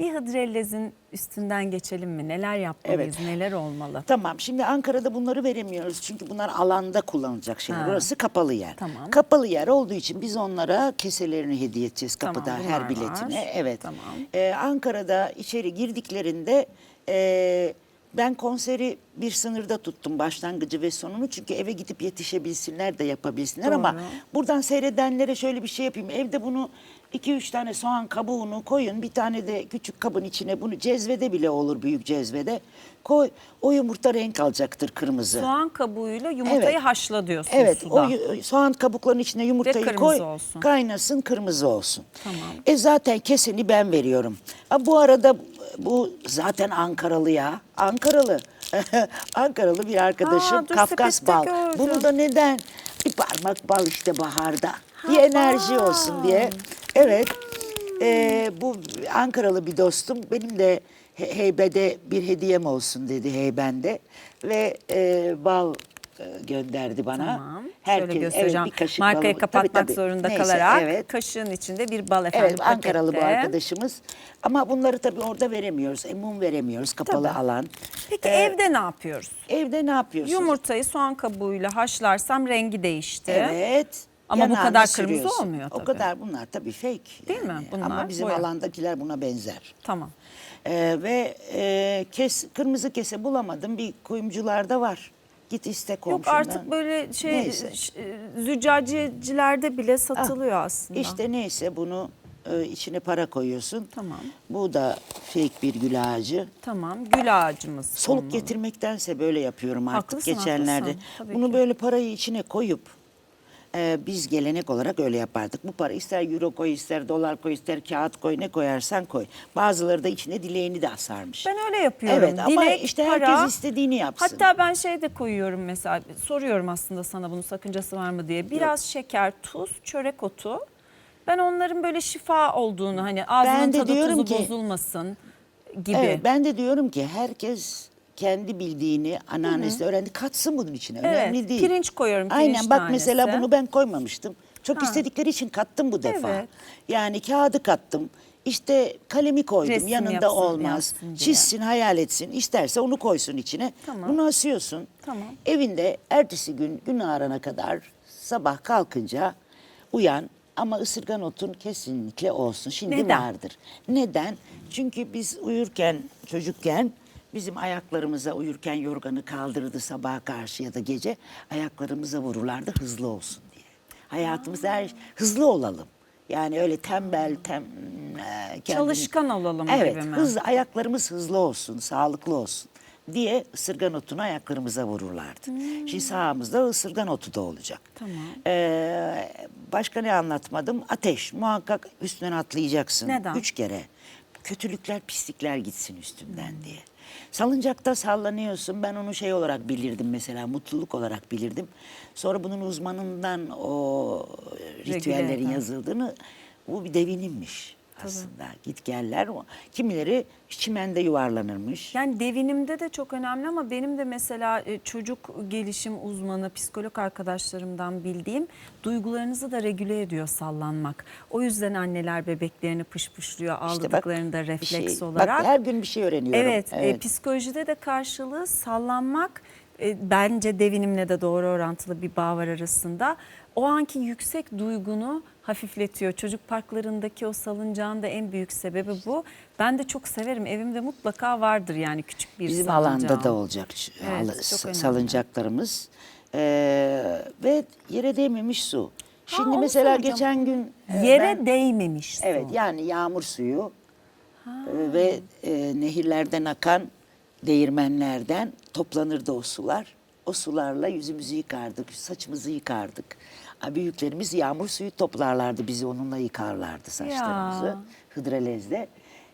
Bir hıdrellezin üstünden geçelim mi? Neler yapmalıyız? Neler olmalı? Tamam şimdi Ankara'da bunları veremiyoruz çünkü bunlar alanda kullanılacak şeyler. Ha. Burası kapalı yer. Tamam. Kapalı yer olduğu için biz onlara keselerini hediye edeceğiz Tamam, kapıda bunlar her var. biletine. Evet. Tamam. Ee, Ankara'da içeri girdiklerinde e, ben konseri bir sınırda tuttum başlangıcı ve sonunu çünkü eve gidip yetişebilsinler de yapabilsinler ama Doğru. buradan seyredenlere şöyle bir şey yapayım. Evde bunu iki üç tane soğan kabuğunu koyun. Bir tane de küçük kabın içine bunu cezvede bile olur büyük cezvede. Koy. O yumurta renk alacaktır kırmızı. Soğan kabuğuyla yumurtayı Evet. haşla diyorsun Evet, suda. o yu- soğan kabuklarının içine yumurtayı koy, olsun. kaynasın, kırmızı olsun. Tamam. E zaten keseni ben veriyorum. Ha, bu arada bu zaten Ankaralı ya, Ankaralı. Ankaralı bir arkadaşım, Aa, dur, Kafkas bal. gördüm. Bunu da neden? Bir parmak bal işte baharda. bir enerji bal. olsun diye. Evet, e, bu Ankaralı bir dostum. Benim de he- heybede bir hediyem olsun dedi heybende. Ve e, bal gönderdi bana. Tamam. Herkes- Şöyle göstereceğim. Evet, bir kaşık Markayı balı- kapatmak tabii, tabii. zorunda Neyse, kalarak Evet. kaşığın içinde bir bal efendim Evet Ankaralı bu pakette. arkadaşımız. Ama bunları tabii orada veremiyoruz. E, mum veremiyoruz kapalı Tabii. alan. Peki Ee, evde ne yapıyoruz? Evde ne yapıyorsun? Yumurtayı soğan kabuğuyla haşlarsam rengi değişti. Evet. Ama bu yanağına kadar kırmızı sürüyorsun. olmuyor O tabii. kadar bunlar tabii fake. Değil mi? Bunlar Ama bizim boya. alandakiler buna benzer. Tamam. Ee, ve e, kes, kırmızı kese bulamadım. Bir kuyumcularda var. Git iste Yok komşundan. artık böyle şey Neyse. e, züccacicilerde bile satılıyor Ah, aslında. İşte neyse bunu e, içine para koyuyorsun. Tamam. Bu da fake bir gül ağacı. Tamam. Gül ağacımız. Soluk olmalı. getirmektense böyle yapıyorum artık Haklısın, geçenlerde. haklısın. Bunu ki. böyle parayı içine koyup e, biz gelenek olarak öyle yapardık. Bu para ister euro koy, ister dolar koy, ister kağıt koy, ne koyarsan koy. Bazıları da içine dileğini de asarmış. Ben öyle yapıyorum. Evet ama Dilek, işte para. herkes istediğini yapsın. Hatta ben şey de koyuyorum mesela soruyorum aslında sana bunun sakıncası var mı diye. Biraz şeker, tuz, çörek otu. Ben onların böyle şifa olduğunu hani ağzının Ben de tadı diyorum tuzu ki- bozulmasın gibi. Evet, ben de diyorum ki herkes kendi bildiğini anneannesi öğrendi katsın bunun içine. Önemli değil. pirinç koyuyorum, pirinç Aynen bak tanesi. mesela bunu ben koymamıştım. Çok Ha. istedikleri için kattım bu defa. Evet. Yani kağıdı kattım. İşte kalemi koydum Resim yanında yapsın, olmaz. yapsın diye. Çizsin hayal etsin. İsterse onu koysun içine. Tamam. Bunu asıyorsun. Tamam. Evinde ertesi gün gün ağarana kadar sabah kalkınca uyan ama ısırgan otun kesinlikle olsun. Şimdi Neden? vardır. Neden? Çünkü biz uyurken çocukken bizim ayaklarımıza uyurken yorganı kaldırırdı sabaha karşı ya da gece ayaklarımıza vururlardı hızlı olsun diye. Hayatımızda her hızlı olalım. Yani öyle tembel, tem, e, kendini- Çalışkan olalım evet, gibi mi? hızlı, ayaklarımız hızlı olsun, sağlıklı olsun diye ısırgan otunu ayaklarımıza vururlardı. Şimdi sağımızda ısırgan otu da olacak. Hmm. Tamam. Ee, başka ne anlatmadım? Ateş. Muhakkak üstünden atlayacaksın. Neden? Üç kere. Kötülükler, pislikler gitsin üstünden diye. Salıncakta sallanıyorsun. Ben onu şey olarak bilirdim mesela, mutluluk olarak bilirdim. Sonra bunun uzmanından o ritüellerin yazıldığını, bu bir devinimmiş aslında. Git geller. Kimileri çimende yuvarlanırmış. Yani devinimde de çok önemli ama benim de mesela e, çocuk gelişim uzmanı, psikolog arkadaşlarımdan bildiğim duygularınızı da regüle ediyor sallanmak. O yüzden anneler bebeklerini pışpışlıyor İşte bak, aldıklarında bir refleks şey- olarak. Bak her gün bir şey öğreniyorum. Evet, e, psikolojide de karşılığı sallanmak e, bence devinimle de doğru orantılı bir bağ var arasında. O anki yüksek duygunu hafifletiyor. Çocuk parklarındaki o salıncağın da en büyük sebebi bu. Ben de çok severim. Evimde mutlaka vardır yani küçük bir Bizim salıncağım. alanda da olacak Evet, salıncaklarımız. Ee, ve yere değmemiş su. Şimdi onu mesela soracağım. geçen gün e, Yere ben- değmemiş su. evet yani yağmur suyu e, ve e, nehirlerden akan değirmenlerden toplanırdı o sular. O sularla yüzümüzü yıkardık, saçımızı yıkardık. Büyüklerimiz yağmur suyu toplarlardı, bizi onunla yıkarlardı saçlarımızı. Ya. Hıdrellez'de.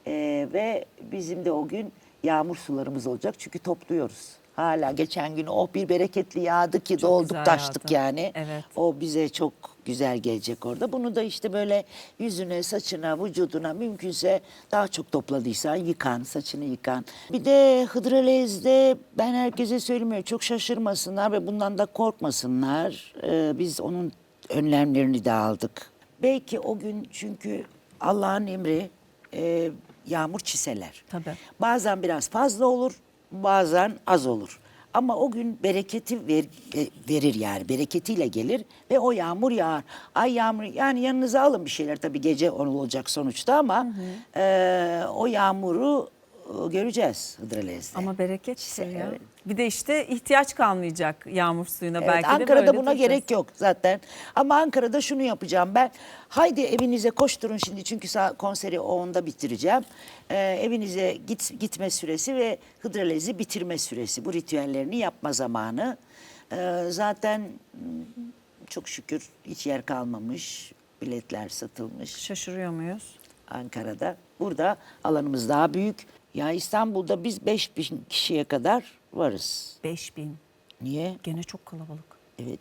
Ee, ve bizim de o gün yağmur sularımız olacak çünkü topluyoruz. Hala geçen gün oh bir bereketli yağdı ki dolduk güzel taştık yağdı. yani. Evet. O bize çok güzel gelecek orada. Bunu da işte böyle yüzüne, saçına, vücuduna mümkünse daha çok topladıysan yıkan, saçını yıkan. Bir de Hıdrellez'de ben herkese söylemiyorum çok şaşırmasınlar ve bundan da korkmasınlar. Ee, biz onun önlemlerini de aldık. Belki o gün çünkü Allah'ın emri e, yağmur çiseler. Tabii. Bazen biraz fazla olur, bazen az olur. Ama o gün bereketi ver- ve- verir yani bereketiyle gelir ve o yağmur yağar. Ay yağmur yani yanınıza alın bir şeyler tabii gece olacak sonuçta ama e, o yağmuru e, göreceğiz Hıdrellez'de. Ama berekettir Çise, ya. evet. Bir de işte ihtiyaç kalmayacak yağmur suyuna Evet, belki de Ankara'da buna duracağız. gerek yok zaten. Ama Ankara'da şunu yapacağım ben. Haydi evinize koşturun şimdi çünkü sa- konseri o onda bitireceğim. Ee, evinize git gitme süresi ve Hıdrellez'i bitirme süresi. Bu ritüellerini yapma zamanı. Ee, zaten çok şükür hiç yer kalmamış. Biletler satılmış Şaşırıyor muyuz? Ankara'da. Burada alanımız daha büyük. Ya İstanbul'da biz 5000 kişiye kadar varız. 5000. Niye? Gene çok kalabalık. Evet.